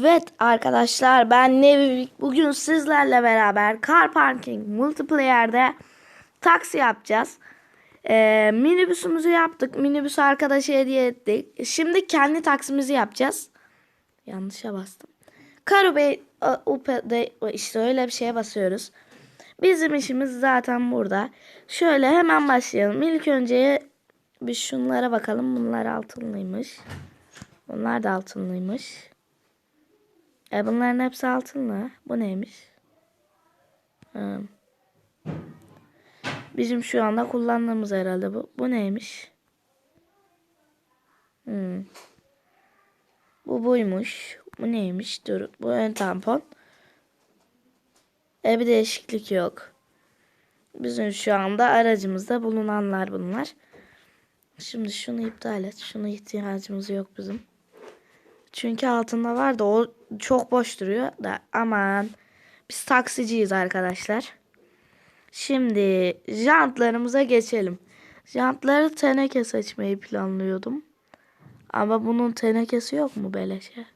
Evet arkadaşlar ben Nevivik bugün sizlerle beraber Car Parking Multiplayer'de taksi yapacağız. Ee, minibüsümüzü yaptık. Minibüsü arkadaşa hediye ettik. Şimdi kendi taksimizi yapacağız. Yanlışa bastım. Karabey UP'de işte öyle bir şeye basıyoruz. Bizim işimiz zaten burada. Şöyle hemen başlayalım. İlk önce bir şunlara bakalım. Bunlar altınlıymış. Bunlar da altınlıymış. E bunların hepsi altınlı. Bu neymiş? Ha. Bizim şu anda kullandığımız herhalde bu. Bu neymiş? Hmm. Bu buymuş. Bu neymiş? Dur. Bu ön tampon. E bir değişiklik yok. Bizim şu anda aracımızda bulunanlar bunlar. Şimdi şunu iptal et. Şuna ihtiyacımız yok bizim. Çünkü altında var da o çok boş duruyor da aman biz taksiciyiz arkadaşlar. Şimdi jantlarımıza geçelim. Jantları teneke seçmeyi planlıyordum. Ama bunun tenekesi yok mu beleşe?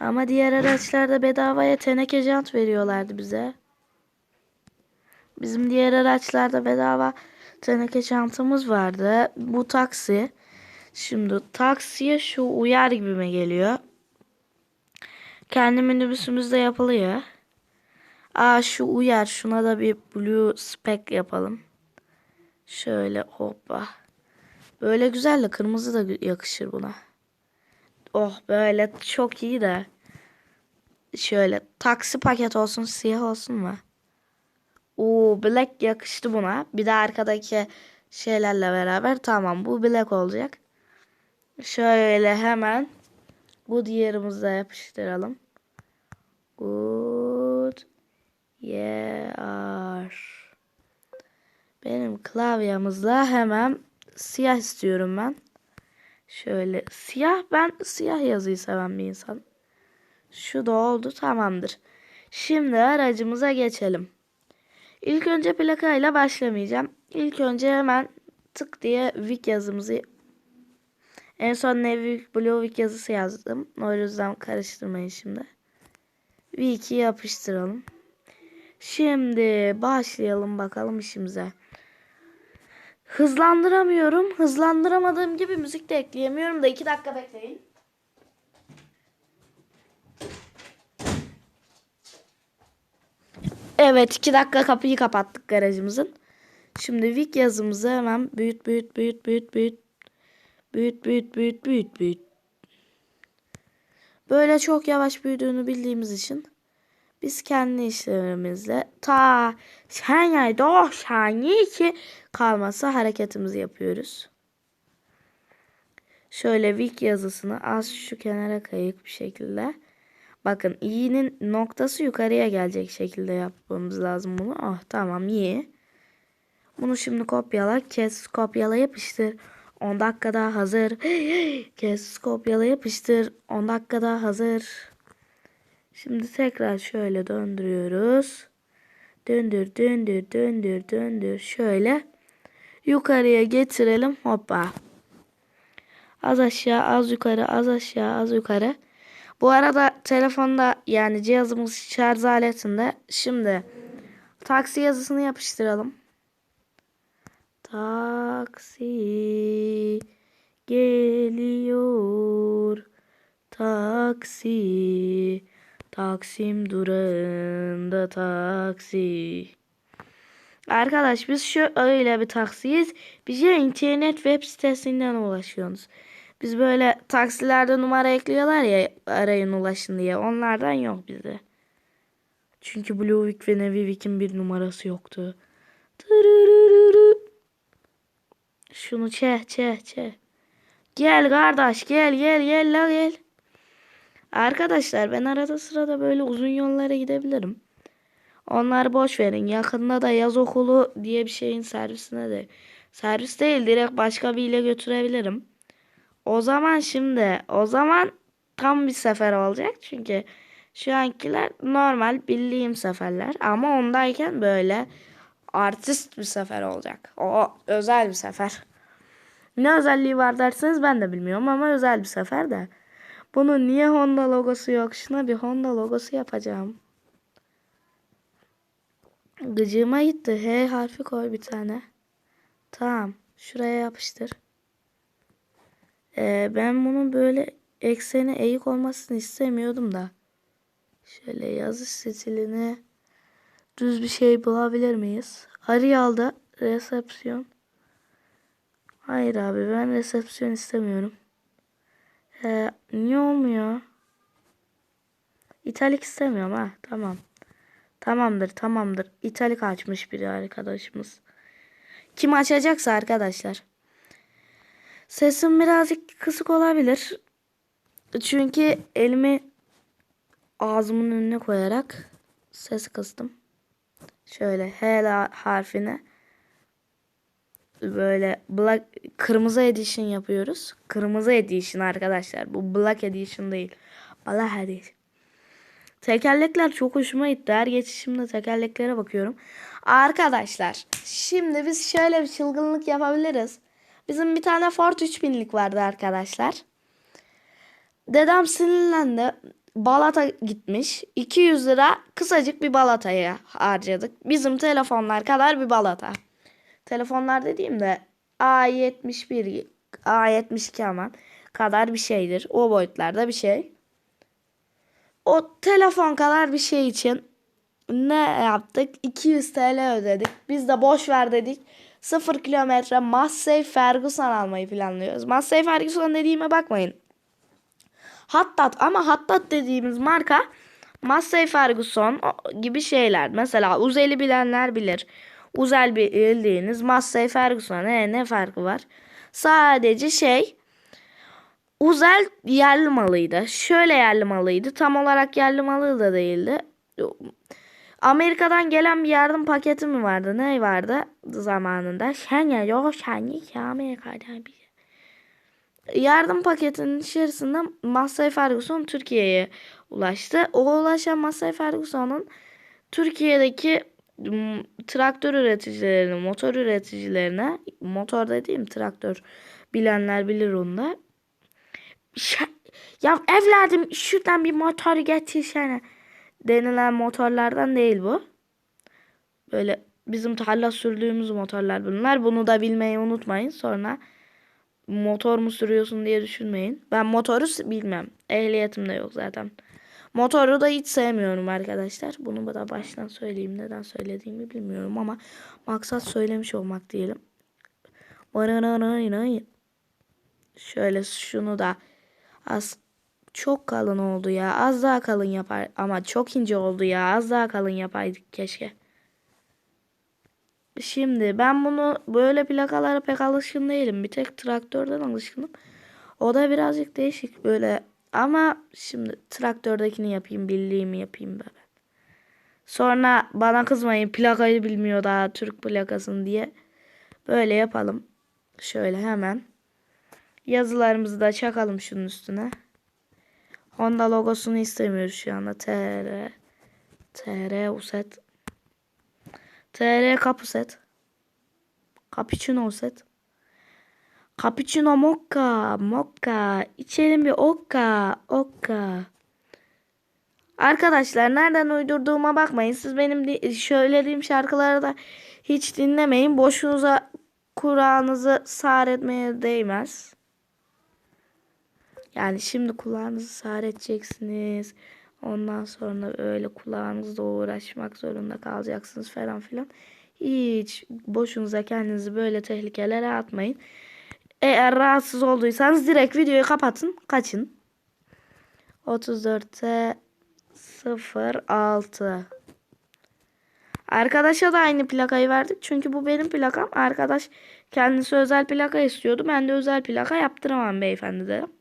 Ama diğer araçlarda bedavaya teneke jant veriyorlardı bize. Bizim diğer araçlarda bedava teneke jantımız vardı. Bu taksi. Şimdi taksiye şu uyar gibime geliyor. Kendi minibüsümüzde yapılıyor. Aa şu uyar. Şuna da bir blue spec yapalım. Şöyle hoppa. Böyle güzel de kırmızı da yakışır buna. Oh böyle çok iyi de. Şöyle taksi paket olsun siyah olsun mu? Oo black yakıştı buna. Bir de arkadaki şeylerle beraber tamam bu black olacak. Şöyle hemen bu diğerimize yapıştıralım. Good. Yeah. Benim klavyemizde hemen siyah istiyorum ben. Şöyle siyah ben siyah yazıyı seven bir insan. Şu da oldu tamamdır. Şimdi aracımıza geçelim. İlk önce plakayla başlamayacağım. İlk önce hemen tık diye Vik yazımızı en son Nevik Blovik yazısı yazdım. O yüzden karıştırmayın şimdi. Vik'i yapıştıralım. Şimdi başlayalım bakalım işimize. Hızlandıramıyorum. Hızlandıramadığım gibi müzik de ekleyemiyorum da 2 dakika bekleyin. Evet 2 dakika kapıyı kapattık garajımızın. Şimdi Vik yazımızı hemen büyüt büyüt büyüt büyüt büyüt Büyüt büyüt büyüt büyüt büyüt. Böyle çok yavaş büyüdüğünü bildiğimiz için biz kendi işlerimizle ta Şenya'da o saniye ki kalması hareketimizi yapıyoruz. Şöyle Vik yazısını az şu kenara kayık bir şekilde. Bakın i'nin noktası yukarıya gelecek şekilde yapmamız lazım bunu. Ah tamam iyi. Bunu şimdi kopyala kes kopyala yapıştır. 10 dakikada hazır. Kes kopyala yapıştır. 10 dakikada hazır. Şimdi tekrar şöyle döndürüyoruz. Döndür döndür döndür döndür. Şöyle yukarıya getirelim. Hoppa. Az aşağı az yukarı az aşağı az yukarı. Bu arada telefonda yani cihazımız şarj aletinde şimdi taksi yazısını yapıştıralım. Taksi geliyor. Taksi. Taksim durağında taksi. Arkadaş biz şu öyle bir taksiyiz. Bize internet web sitesinden ulaşıyorsunuz. Biz böyle taksilerde numara ekliyorlar ya arayın ulaşın diye. Onlardan yok bizde. Çünkü Bluewick ve Nevivik'in bir numarası yoktu. Tırırırırı. Şunu çeh çeh çeh. Gel kardeş gel gel gel la gel. Arkadaşlar ben arada sırada böyle uzun yollara gidebilirim. Onları boş verin. Yakında da yaz okulu diye bir şeyin servisine de. Servis değil direkt başka biriyle götürebilirim. O zaman şimdi o zaman tam bir sefer olacak. Çünkü şu ankiler normal bildiğim seferler. Ama ondayken böyle artist bir sefer olacak. O özel bir sefer. Ne özelliği var derseniz ben de bilmiyorum ama özel bir sefer de. Bunun niye Honda logosu yok? Şuna bir Honda logosu yapacağım. Gıcığıma gitti. H harfi koy bir tane. Tamam. Şuraya yapıştır. Ee, ben bunun böyle ekseni eğik olmasını istemiyordum da. Şöyle yazış stilini düz bir şey bulabilir miyiz? Arial'da resepsiyon. Hayır abi ben resepsiyon istemiyorum. Ee, niye olmuyor? İtalik istemiyorum ha. Tamam. Tamamdır tamamdır. İtalik açmış biri arkadaşımız. Kim açacaksa arkadaşlar. Sesim birazcık kısık olabilir. Çünkü elimi ağzımın önüne koyarak ses kıstım. Şöyle H harfine böyle black kırmızı edition yapıyoruz. Kırmızı edition arkadaşlar. Bu black edition değil. Black edition. Tekerlekler çok hoşuma gitti. Her geçişimde tekerleklere bakıyorum. Arkadaşlar şimdi biz şöyle bir çılgınlık yapabiliriz. Bizim bir tane Ford 3000'lik vardı arkadaşlar. Dedem sinirlendi. Balata gitmiş. 200 lira kısacık bir balataya harcadık. Bizim telefonlar kadar bir balata. Telefonlar dediğimde A71, A72 aman kadar bir şeydir. O boyutlarda bir şey. O telefon kadar bir şey için ne yaptık? 200 TL ödedik. Biz de boş ver dedik. 0 kilometre Massey Ferguson almayı planlıyoruz. Massey Ferguson dediğime bakmayın. Hattat ama Hattat dediğimiz marka Massey Ferguson gibi şeyler. Mesela Uzel'i bilenler bilir. Uzel bildiğiniz Massey Ferguson ne, ne farkı var? Sadece şey Uzel yerli malıydı. Şöyle yerli malıydı. Tam olarak yerli malı da değildi. Amerika'dan gelen bir yardım paketi mi vardı? Ne vardı zamanında? Şenya yok Şenya ki Amerika'dan bir Yardım paketinin içerisinde Massey Ferguson Türkiye'ye ulaştı. O ulaşan Massey Ferguson'un Türkiye'deki traktör üreticilerine, motor üreticilerine, motor dediğim traktör bilenler bilir da. Ya evladım şuradan bir motor getirsene denilen motorlardan değil bu. Böyle bizim tarla sürdüğümüz motorlar bunlar. Bunu da bilmeyi unutmayın. Sonra motor mu sürüyorsun diye düşünmeyin. Ben motoru bilmem. Ehliyetim de yok zaten. Motoru da hiç sevmiyorum arkadaşlar. Bunu da baştan söyleyeyim. Neden söylediğimi bilmiyorum ama maksat söylemiş olmak diyelim. Şöyle şunu da az çok kalın oldu ya. Az daha kalın yapar ama çok ince oldu ya. Az daha kalın yapaydık keşke. Şimdi ben bunu böyle plakalara pek alışkın değilim. Bir tek traktörden alışkınım. O da birazcık değişik böyle ama şimdi traktördekini yapayım, bildiğimi yapayım ben. Sonra bana kızmayın plakayı bilmiyor daha Türk plakasını diye. Böyle yapalım. Şöyle hemen. Yazılarımızı da çakalım şunun üstüne. Honda logosunu istemiyoruz şu anda. TR TR Uset TR Kapuset Cappuccino set Cappuccino mokka mokka içelim bir okka okka Arkadaşlar nereden uydurduğuma bakmayın. Siz benim söylediğim şarkıları da hiç dinlemeyin. Boşunuza Kur'an'ınızı sar etmeye değmez. Yani şimdi kulağınızı sar edeceksiniz. Ondan sonra öyle kulağınızla uğraşmak zorunda kalacaksınız falan filan. Hiç boşunuza kendinizi böyle tehlikelere atmayın. Eğer rahatsız olduysanız direkt videoyu kapatın. Kaçın. 34'te 06 Arkadaşa da aynı plakayı verdik. Çünkü bu benim plakam. Arkadaş kendisi özel plaka istiyordu. Ben de özel plaka yaptıramam beyefendi dedim.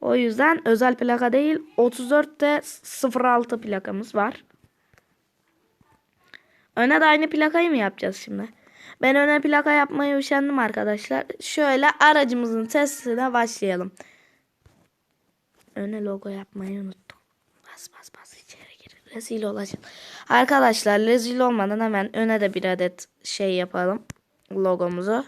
O yüzden özel plaka değil 34'te 06 plakamız var. Öne de aynı plakayı mı yapacağız şimdi? Ben öne plaka yapmayı üşendim arkadaşlar. Şöyle aracımızın testine başlayalım. Öne logo yapmayı unuttum. Bas bas bas içeri gir. Rezil olacağım. Arkadaşlar rezil olmadan hemen öne de bir adet şey yapalım. Logomuzu.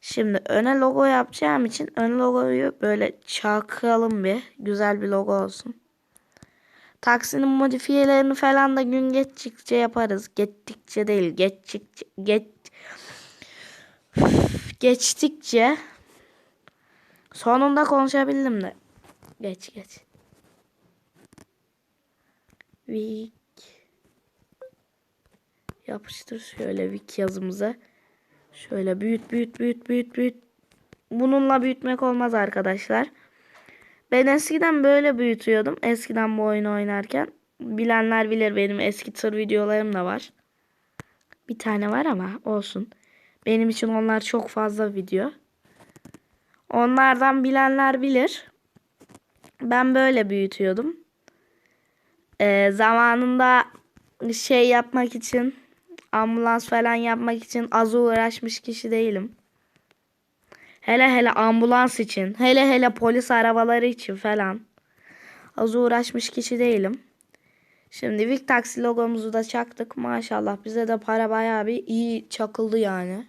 Şimdi öne logo yapacağım için ön logoyu böyle çakalım bir. Güzel bir logo olsun. Taksinin modifiyelerini falan da gün geçtikçe yaparız. Geçtikçe değil, geçtikçe geç geçtikçe sonunda konuşabildim de. Geç geç. Vik yapıştır şöyle Vik yazımıza. Şöyle büyüt büyüt büyüt büyüt büyüt. Bununla büyütmek olmaz arkadaşlar. Ben eskiden böyle büyütüyordum. Eskiden bu oyunu oynarken. Bilenler bilir benim eski tır videolarım da var. Bir tane var ama olsun. Benim için onlar çok fazla video. Onlardan bilenler bilir. Ben böyle büyütüyordum. Ee, zamanında şey yapmak için ambulans falan yapmak için az uğraşmış kişi değilim. Hele hele ambulans için, hele hele polis arabaları için falan az uğraşmış kişi değilim. Şimdi Vic Taxi logomuzu da çaktık. Maşallah bize de para bayağı bir iyi çakıldı yani.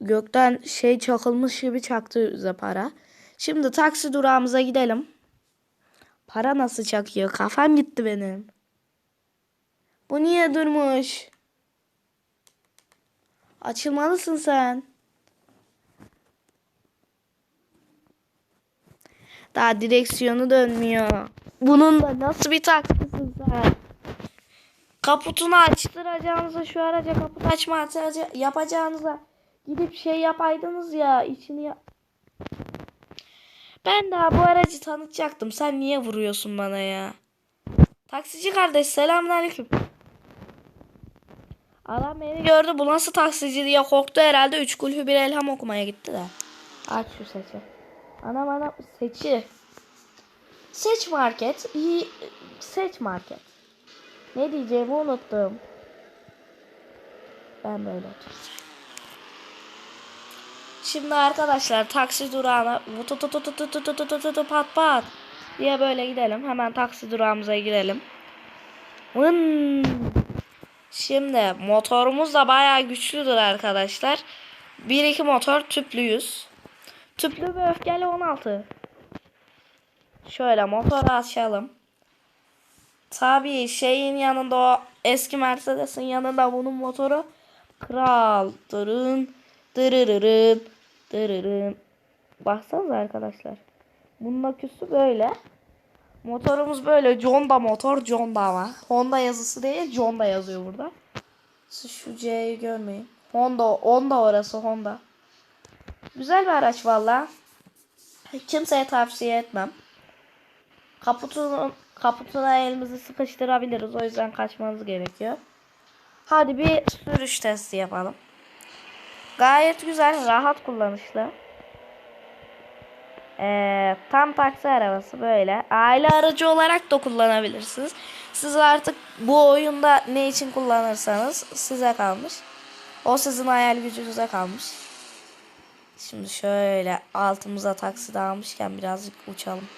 Gökten şey çakılmış gibi çaktı bize para. Şimdi taksi durağımıza gidelim. Para nasıl çakıyor? Kafam gitti benim. Bu niye durmuş? Açılmalısın sen. Daha direksiyonu dönmüyor. Bunun da nasıl bir taktisin sen? Kaputunu açtıracağınıza şu araca kaput açma yapacağınıza gidip şey yapaydınız ya içini ya. Ben daha bu aracı tanıtacaktım. Sen niye vuruyorsun bana ya? Taksici kardeş selamünaleyküm. Adam beni gördü bu nasıl taksici diye korktu herhalde. Üç kulhü bir elham okumaya gitti de. Aç şu seçi. Anam anam seçi. Seç market. İyi, seç market. Ne diyeceğimi unuttum. Ben böyle oturacağım. Şimdi arkadaşlar taksi durağına pat pat diye böyle gidelim. Hemen taksi durağımıza girelim. Vın. Şimdi motorumuz da bayağı güçlüdür arkadaşlar. 1-2 motor tüplüyüz. Tüplü ve öfkeli 16. Şöyle motoru açalım. Tabii şeyin yanında o eski Mercedes'in yanında bunun motoru kral. Dırın dırırırın dırırın. Baksanıza arkadaşlar. Bunun aküsü böyle. Motorumuz böyle Honda motor Honda ama. Honda yazısı değil Honda yazıyor burada. Siz şu C'yi görmeyin. Honda Honda orası Honda. Güzel bir araç valla. Kimseye tavsiye etmem. Kaputun, kaputuna elimizi sıkıştırabiliriz. O yüzden kaçmanız gerekiyor. Hadi bir sürüş testi yapalım. Gayet güzel, rahat kullanışlı. Ee, tam taksi arabası böyle. Aile aracı olarak da kullanabilirsiniz. Siz artık bu oyunda ne için kullanırsanız size kalmış. O sizin hayal gücünüze kalmış. Şimdi şöyle altımıza taksi dağılmışken birazcık uçalım.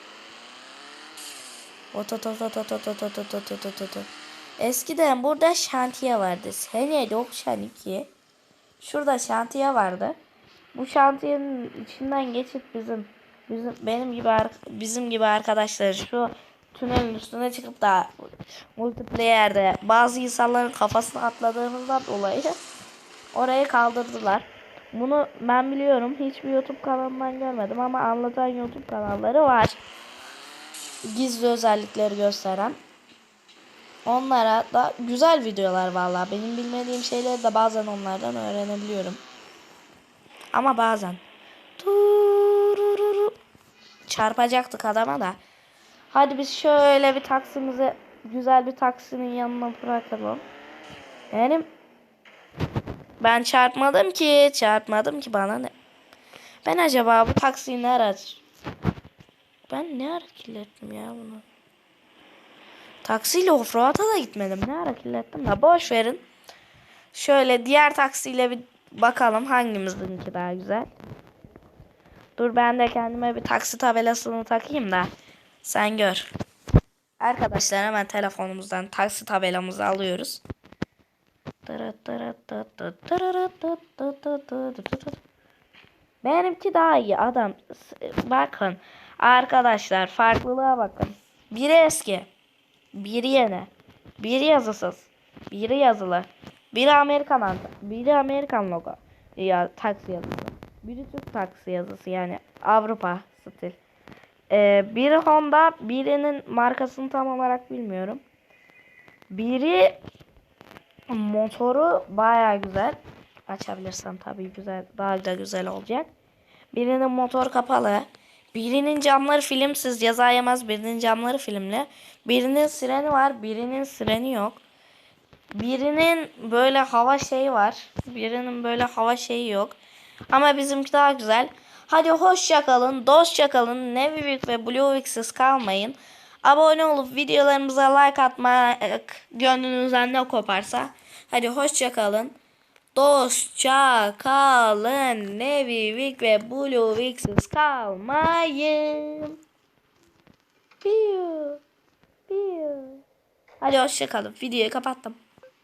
Eskiden burada şantiye vardı. Seneye 92. Şurada şantiye vardı. Bu şantiyenin içinden geçip bizim bizim benim gibi bizim gibi arkadaşlar şu tünelin üstüne çıkıp da multiplayer'de bazı insanların kafasına atladığımızdan dolayı orayı kaldırdılar. Bunu ben biliyorum. Hiçbir YouTube kanalından görmedim ama anlatan YouTube kanalları var. Gizli özellikleri gösteren. Onlara da güzel videolar vallahi. Benim bilmediğim şeyleri de bazen onlardan öğrenebiliyorum. Ama bazen. Turururu. Çarpacaktık adama da. Hadi biz şöyle bir taksimizi güzel bir taksinin yanına bırakalım. Benim ben çarpmadım ki. Çarpmadım ki bana ne? Ben acaba bu taksiyi ne ara... Ben ne ara kirlettim ya bunu? Taksiyle offroad'a da gitmedim. Ne ara kirlettim de boş verin. Şöyle diğer taksiyle bir bakalım hangimizinki daha güzel. Dur ben de kendime bir taksi tabelasını takayım da sen gör. Arkadaşlar hemen telefonumuzdan taksi tabelamızı alıyoruz. Benimki daha iyi adam. Bakın arkadaşlar farklılığa bakın. Biri eski. Biri yeni. Biri yazısız. Biri yazılı. Biri Amerikan Biri Amerikan logo. Ya taksi yazısı. Biri Türk taksi yazısı yani Avrupa stil. Ee, biri Honda, birinin markasını tam olarak bilmiyorum. Biri motoru baya güzel. Açabilirsem tabii güzel, daha da güzel olacak. Birinin motor kapalı. Birinin camları filmsiz ceza yemez. Birinin camları filmli. Birinin sireni var. Birinin sireni yok. Birinin böyle hava şeyi var. Birinin böyle hava şeyi yok. Ama bizimki daha güzel. Hadi hoşça kalın, dostça kalın. Nevivik ve Bluevix'siz kalmayın. Abone olup videolarımıza like atmak gönlünüzden ne koparsa. Hadi hoşça kalın. Dostça kalın. Nevivik ve Bluevix'siz kalmayın. Piu. Piu. Hadi hoşça kalın. Videoyu kapattım.